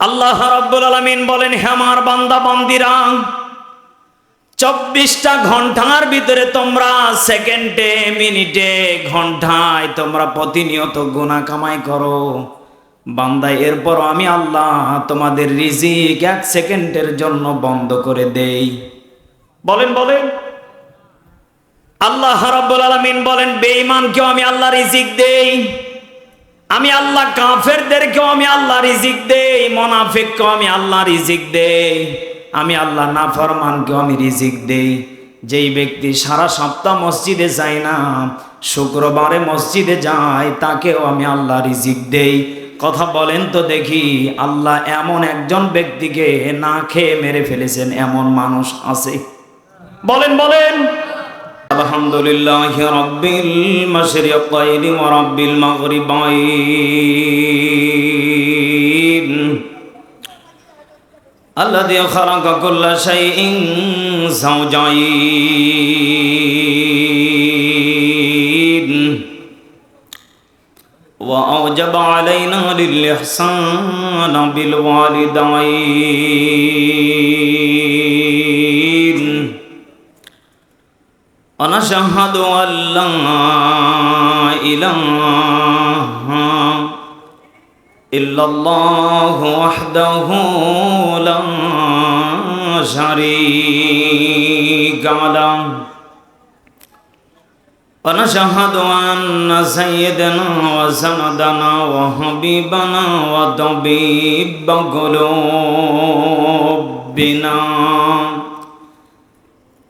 আল্লাহ রাব্বুল আলামিন বলেন, হে আমার বান্দা, বান্দিরা, চব্বিশটা ঘণ্টার ভিতরে তোমরা সেকেন্ডে, মিনিটে ঘন্টায় তোমরা প্রতিনিয়ত গুণা কামাই করো। বান্দা এরপর আমি আল্লাহ তোমাদের রিজিক এক সেকেন্ডের জন্য বন্ধ করে দেই। বলেন বলেন। আল্লাহ রাব্বুল আলামিন বলেন, বেঈমানকেও আমি আল্লাহ রিজিক দেই। আমি আল্লাহ কাফেরদেরকেও আমি আল্লাহ রিজিক দেই, মোনাফিককেও আমি আল্লাহ রিজিক দেই, আমি আল্লাহ নাফরমানকেও আমি রিজিক দেই। যেই ব্যক্তি সারা সপ্তাহ মসজিদে যায় না, শুক্রবারে মসজিদে যায়, তাকেও আমি আল্লাহ রিজিক দেই। কথা বলেন তো দেখি, আল্লাহ এমন একজন ব্যক্তিকে না খেয়ে মেরে ফেলেছেন, এমন মানুষ আছে। বলেন বলেন। الحمد لله رب المشرقين ورب المغربين الذي خلق كل شيء زوجين وأوجب علينا للإحسان بالوالدين ونشهد أن لا إله إلا الله وحده لا شريك له ونشهد أن سيدنا وسندنا وحبيبنا وطبيب قلوبنا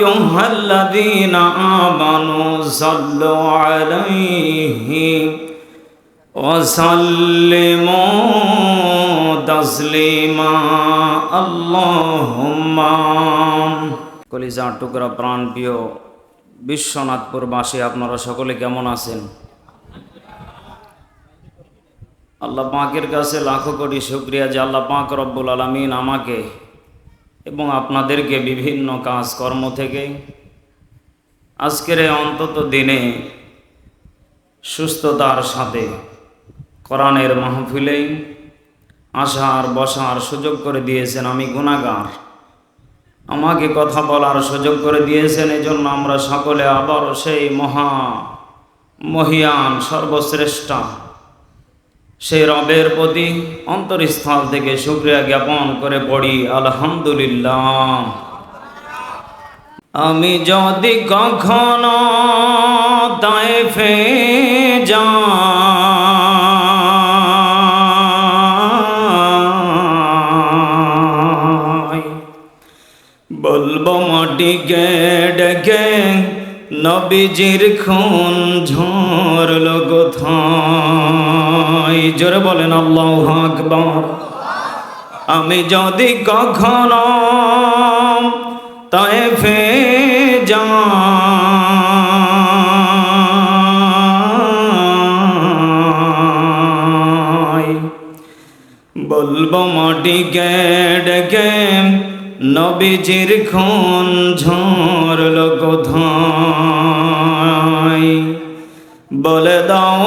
أيها الذين آمنوا صلوا عليه وسلموا تسليما اللهم কলিজার টুকরা প্রাণ প্রিয় বিশ্বনাথপুরবাসী আপনারা সকলে কেমন আছেন আল্লাহ পাকের কাছে লাখো কোটি শুক্রিয়া যে আল্লাহ পাক রব্বুল আলমিন আমাকে এবং আপনাদেরকে বিভিন্ন কাজকর্ম থেকে আজকের এই অন্তত দিনে সুস্থতার সাথে কোরআনের মাহফিলে আসার, বসার সুযোগ করে দিয়েছেন। আমি গুণাগার আমাকে কথা বলার সুযোগ করে দিয়েছেন। এজন্য আমরা সকলে আবার সেই মহা মহিয়ান, সর্বশ্রেষ্ঠা সেই রবের প্রতি অন্তরস্থল থেকে শুক্রিয়া জ্ঞাপন করে পড়ি, আলহামদুলিল্লাহ। আমি যদি কখনো তাইফে যাই, বলব মাটিকে ডেকে নবীজির খুন ঝরল কোথায় জোরে বলেন, আল্লাহ আকবর। আমি যদি কখনো তাই ফে যাই, বলব মাটিকে ডেকে নবীজির খুন ঝরল কোথায় বলে দাও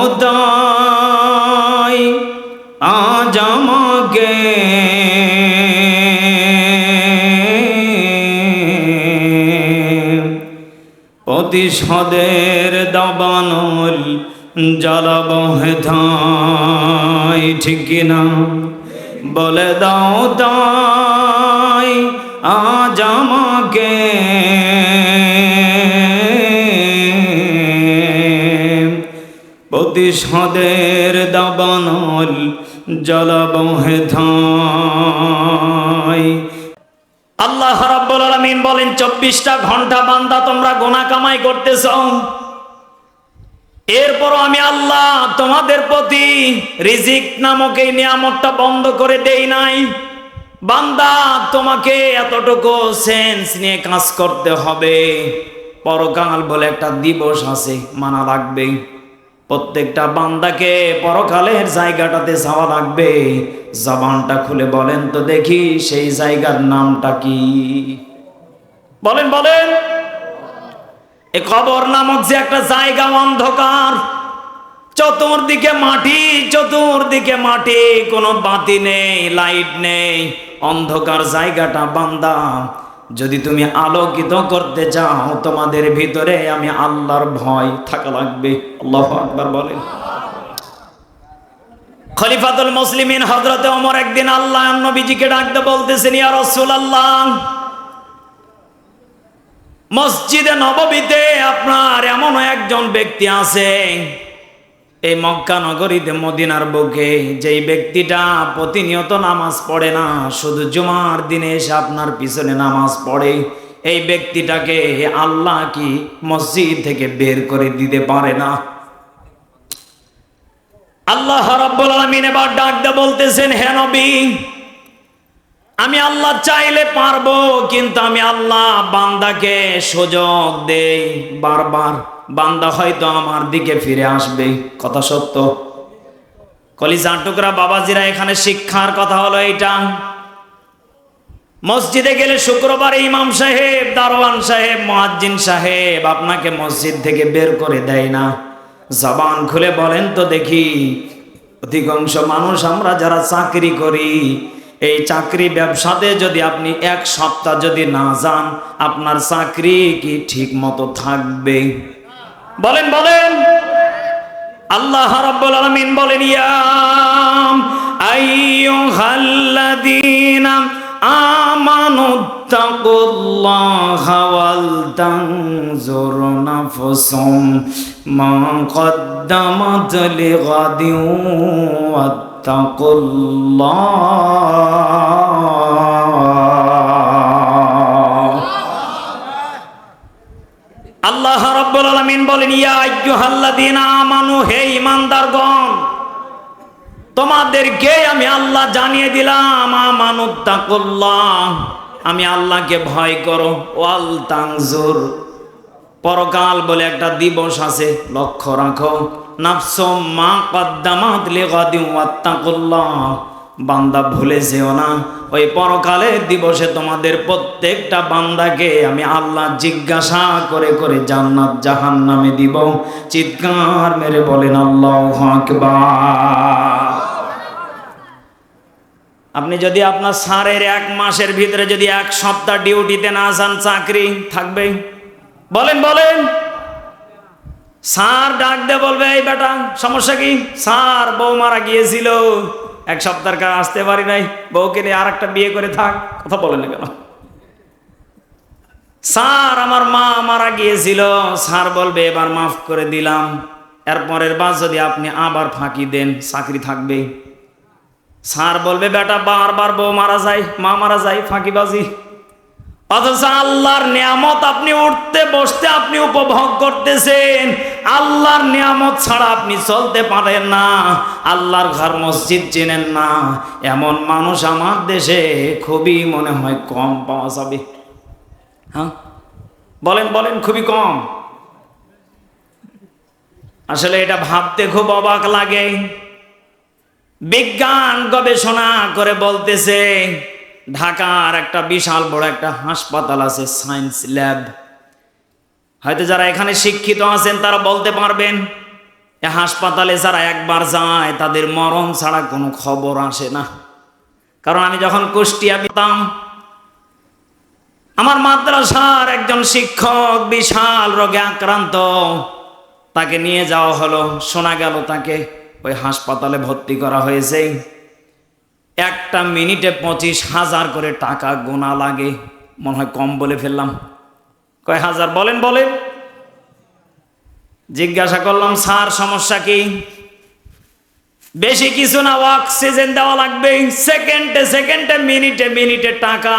প্রতিশোধের দাবানল জ্বালাব হেথায় ঠিক কিনা বলে দাও তাই, আজ আমাকে প্রতিশোধের দাবানল জলবহে ধাই। আল্লাহ রাব্বুল আলামিন বলেন, চব্বিশটা ঘণ্টা বান্দা তোমরা গোনা কামাই করতেছ। এরপর আমি আল্লাহ তোমাদের প্রতি রিজিক নামক এই নিয়ামতটা বন্ধ করে দেই নাই। বান্দা, তোমাকে এতটুকু সেন্স নিয়ে কাজ করতে হবে। পরকাল বলে একটা দিবস আছে, মানা লাগবে। প্রত্যেকটা বান্দাকে পরকালের জায়গাটাতে যাওয়া লাগবে। জবানটা খুলে বলেন তো দেখি সেই জায়গার নামটা কি। বলেন বলেন। এ কবর নামক যে একটা জায়গা অন্ধকার, চতুর্দিকে মাটি চতুর্দিকে মাটি, কোনো বাতি নেই, লাইট নেই, অন্ধকার জায়গাটা বান্দা যদি তুমি আলোকিত করতে চাও, তোমাদের ভিতরে আমি আল্লাহর ভয় থাকা লাগবে। আল্লাহ আকবার বলেন। খলিফাতুল মুসলিমিন হজরতে ওমর একদিন আল্লাহ নবীজিকে ডাকতে বলতেছেন, ইয়া রাসূলুল্লাহ, মসজিদে নববীতে আপনার এমন একজন ব্যক্তি আছে এই মক্কা নগরীতে মদিনার বুকে যেই ব্যক্তিটা প্রতিনিয়ত নামাজ পড়ে না, শুধু জুমার দিনে এসে আপনার পিছনে নামাজ পড়ে, এই ব্যক্তিটাকে আল্লাহ কি মসজিদ থেকে বের করে দিতে পারে না? আল্লাহ রাব্বুল আলামিন এবার ডাকতে বলতেছেন, হে নবী, আমি আল্লাহ চাইলে পারব, কিন্তু আমি আল্লাহ বান্দাকে সুযোগ দেই বারবার। বান্দা হয়তো আমার দিকে ফিরে আসবে। কথা সত্য। কলিজার টুকরা বাবাজিরা এখানে শিক্ষার কথা হলো এইটা। মসজিদে গেলে শুক্রবার ইমাম সাহেব, দারোয়ান সাহেব মহাজ্জিন সাহেব আপনাকে মসজিদ থেকে বের করে দেয় না। জবান খুলে বলেন তো দেখি, অধিকাংশ মানুষ আমরা যারা চাকরি করি, এই চাকরি ব্যবসাতে যদি আপনি এক সপ্তাহ যদি না যান, আপনার চাকরি কি ঠিক মতো থাকবে? বলেন বলেন। আল্লাহ রাব্বুল আলামিন বলেন ইয়াম আইয়ুহাল্লাযীনা আমানু তাকুল্লাহা ওয়াল তানজুর নাফসুম মা কদ্দামাত লিগাদিন ওয়াত্তাকুল্লাহ। আল্লাহ রাব্বুল আলামিন বলেন, ইয়া আমানু, হে তোমাদেরকে আমি আল্লাহ জানিয়ে দিলাম আমি আল্লাহকে ভয় করো, ওয়াল তানজুর। পরকাল বলে একটা দিবস আছে, লক্ষ্য রাখো। নাফসুম মা কদ্দামাত লিগাদিন ওয়াত্তাকুল্লাহ। বান্দা ভুলে যেও না। ওই পরকালের দিবসে তোমাদের প্রত্যেকটা বান্দাকে আমি আল্লাহ জিজ্ঞাসা করে করে জান্নাত জাহান নামে দিব। চিৎকার মেরে বলেন, আল্লাহ আপনি যদি আপনার সারের এক মাসের ভিতরে যদি এক সপ্তাহ ডিউটিতে না যান, চাকরি থাকবে? বলেন বলেন। স্যার ডাক দে বলবে, এই বেটা, সমস্যা কি? স্যার বউ মারা গিয়েছিল। এক সপ্তাহের কাজ আসতে পারি নাই। বউকে নিয়ে আর একটা বিয়ে করে থাক। কথা বলেন না কেন? স্যার, আমার মা মারা গিয়েছিল। স্যার বলবে, এবার মাফ করে দিলাম। এরপরের বার যদি আপনি আবার ফাঁকি দেন, চাকরি থাকবে। স্যার বলবে, বেটা, বারবার বউ মারা যায়, মা মারা যায়, ফাঁকিবাজি। অথচ আল্লাহর নিয়ামত, আপনি উঠতে, বসতে আপনি উপভোগ করতেছেন। আল্লাহর নিয়ামত ছাড়া আপনি চলতে পারেন না। আল্লাহর ঘর মসজিদ চেনেন না। এমন মানুষ আমার দেশে খুবই মনে হয় কম পাওয়া যাবে। হ্যাঁ? বলেন বলেন, খুবই কম। আসলে এটা ভাবতে খুব অবাক লাগে। বিজ্ঞান গবেষণা করে বলতেছে, ঢাকার একটা বিশাল বড় একটা হাসপাতাল আছে, সায়েন্স ল্যাব। হয়তো যারা এখানে শিক্ষিত আছেন, তারা বলতে পারবেন হাসপাতালে যারা একবার যায়, তাদের মরণ ছাড়া কোনো খবর আসে না। কারণ আমি যখন কুষ্টিয়া পেতাম আমার মাদ্রাসার একজন শিক্ষক বিশাল রোগে আক্রান্ত, তাকে নিয়ে যাওয়া হলো। শোনা গেল তাকে ওই হাসপাতালে ভর্তি করা হয়েছে। একটা মিনিটে পঁচিশ হাজার করে টাকা গোনা লাগে। মনে হয় কম বলে ফেললাম। কয় হাজার? বলেন বলেন। জিজ্ঞাসা করলাম, স্যার, সমস্যা কি? বেশি কিছু না অক্সিজেন দেওয়া লাগবে। সেকেন্ডে সেকেন্ডে, মিনিটে মিনিটে টাকা।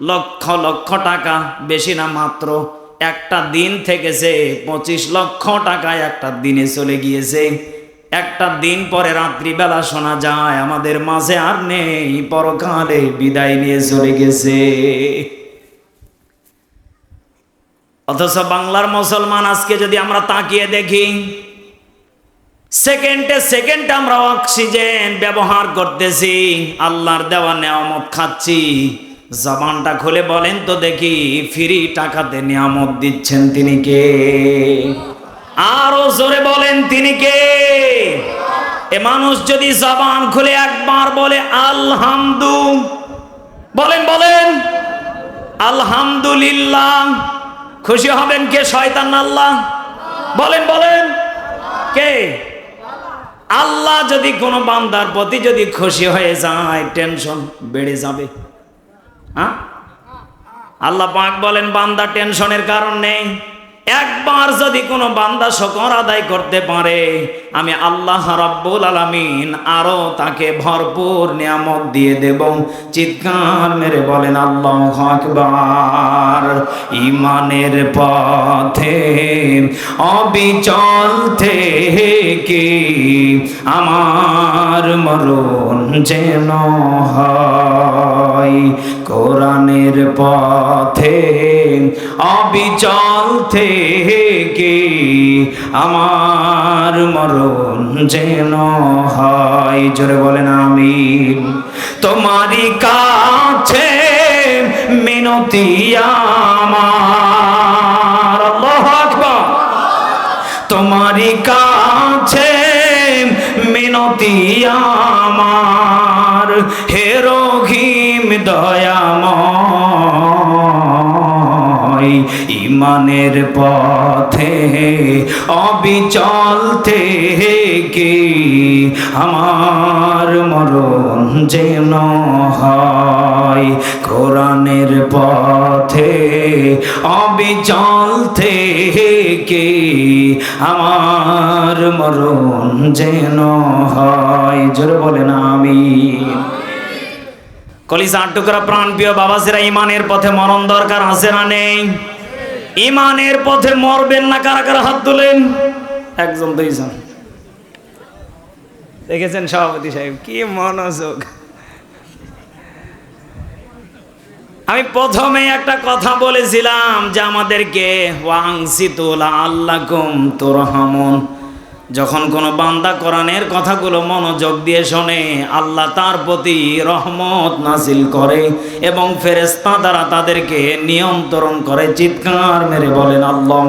লক্ষ লক্ষ টাকা, বেশি না, মাত্র একটা দিন থেকেছে। পঁচিশ লক্ষ টাকা একটা দিনে চলে গিয়েছে। একটা দিন পরে রাত্রিবেলা শোনা যায়, আমাদের মাঝে আর নেই, পরকালে বিদায় নিয়ে চলে গেছে। অথচ বাংলার মুসলমান আজকে যদি আমরা তাকিয়ে দেখি, সেকেন্ডে সেকেন্ড আমরা অক্সিজেন ব্যবহার করতেছি, আল্লাহর দেওয়া নেয়ামত খাচ্ছি। জবানটা খুলে বলেন তো দেখি, ফ্রি টাকাতে নিয়ামত দিচ্ছেন তিনি কে? আরও জোরে বলেন তিনি কে? এ মানুষ যদি জবান খুলে একবার বলে, আলহামদু বলেন বলেন, আলহামদুলিল্লাহ। খুশি হবেন কে, শয়তান আল্লাহ? বলেন বলেন। কে? আল্লাহ যদি কোনো বান্দার প্রতি যদি খুশি হয়ে যায়, টেনশন বেড়ে যাবে। হ্যাঁ? আল্লাহ পাক বলেন, বান্দা টেনশনের কারণ নেই। একবার যদি কোনো বান্দা শকর আদায় করতে পারে, আমি আল্লাহ রাব্বুল আলামিন আরও তাকে ভরপুর নিয়ামত দিয়ে দেব। চিৎকার মেরে বলেন, আল্লাহ আকবার। ইমানের পথে, অবিচল থেকে আমার মরণ যেন হয়। কোরআনের পথে অবিচল থেকে আমার মরণ যেন হয়। জোরে বলেন আমি তোমারই কাছে মিনতি আমার। তোমারই কাছে মিনতি আমার। হে রহিম দয়াময় ইমানের পথে অবিচল থেকে আমার মরণ যেন হয়। কোরআনের পথে অবিচল থেকে আমার মরণ যেন হয়। জোরে বলেন আমি কলিজা টুকরা প্রাণ প্রিয় বাবাসেরা ইমানের পথে মরণ দরকার আছে না নেই? ইমানের পথে মরবেন না, কারা কারা হাত তোলেন? একজন, দুইজন। দেখেছেন সভাপতি সাহেব, কি মনোযোগ। আমি প্রথমে একটা কথা বলেছিলাম যে আমাদেরকে ওয়াংসিতুল তোর তোরহামুন। যখন কোনো বান্দা কোরআনের কথাগুলো মনোযোগ দিয়ে শোনে, আল্লাহ তার প্রতি রহমত নাসিল করে এবং ফেরেস্তা দ্বারা তাদেরকে নিয়ন্ত্রণ করে, চিৎকার মেরে বলেন, আল্লাহ